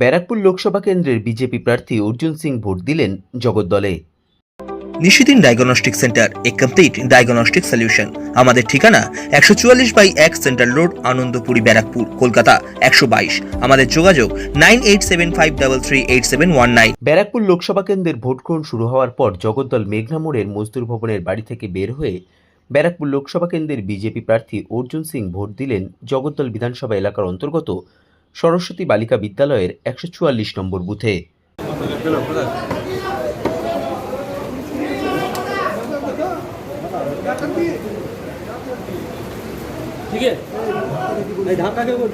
ব্যারাকপুর লোকসভা কেন্দ্রের বিজেপি প্রার্থী অর্জুন সিং ভোট দিলেন জগদ্দলে। নিশিদিন ডায়াগনস্টিক সেন্টার এ কমপ্লিট ডায়াগনস্টিক সলিউশন আমাদের ঠিকানা একশো চুয়াল্লিশ বাই এক সেন্ট্রাল রোড আনন্দপুরি ব্যারাকপুর কলকাতা একশো বাইশ। আমাদের যোগাযোগ nine eight seven five double three eight seven one nine. Barrackpore Lok Sabha কেন্দ্রের ভোট গ্রহণ শুরু হওয়ার পর জগদ্দল মেঘনা মোড়ের মজদুর ভবনের বাড়ি থেকে বের হয়ে ব্যারাকপুর লোকসভা কেন্দ্রের বিজেপি প্রার্থী অর্জুন সিং ভোট দিলেন জগদ্দল বিধানসভা এলাকার অন্তর্গত সরস্বতী বালিকা বিদ্যালয়ের একশো চুয়াল্লিশ নম্বর বুথে ठीक है नहीं ढाका के बोल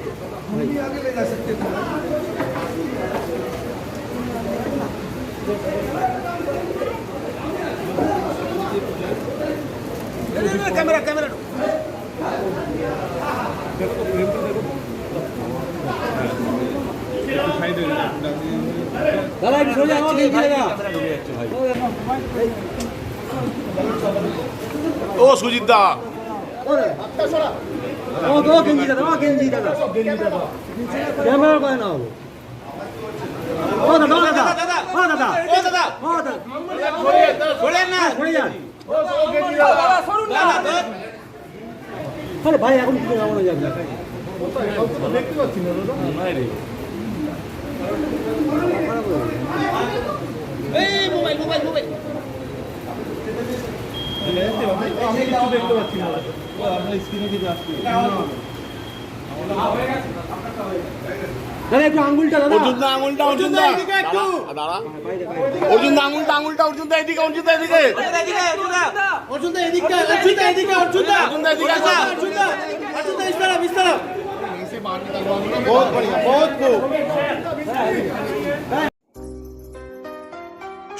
कैमरा कैमरा দাদা একটু সোজা আমাকে দিয়ে ও সুজিত দা ও দো গেঞ্জি দাদা ও কেঞ্জি দাদা ক্যামেরা করে নাও ও দাদা দাদা দাদা ও দাদা ও দাদা ও দাদা ঘোরে না ঘোরে যান ও গেঞ্জি দাদা সরুন না ভাই এখন কিছু যাব না যাবে দেখতে পাচ্ছি না দাদা একটু আঙ্গুলটা দাদা অর্জুন দা আঙুলটা অর্জুন দা দাঁড়া অর্জুন দা আঙুলটা আঙুলটা অর্জুন দা এদিকে অর্জুন দা এদিকে অর্জুন দা এদিকটা অর্জুন দা এদিকে অর্জুন দা অর্জুন দা এদিকে অর্জুন দা অর্জুন দা ইস্তারা ইস্তারা বহুত বড়িয়া বহুত খুব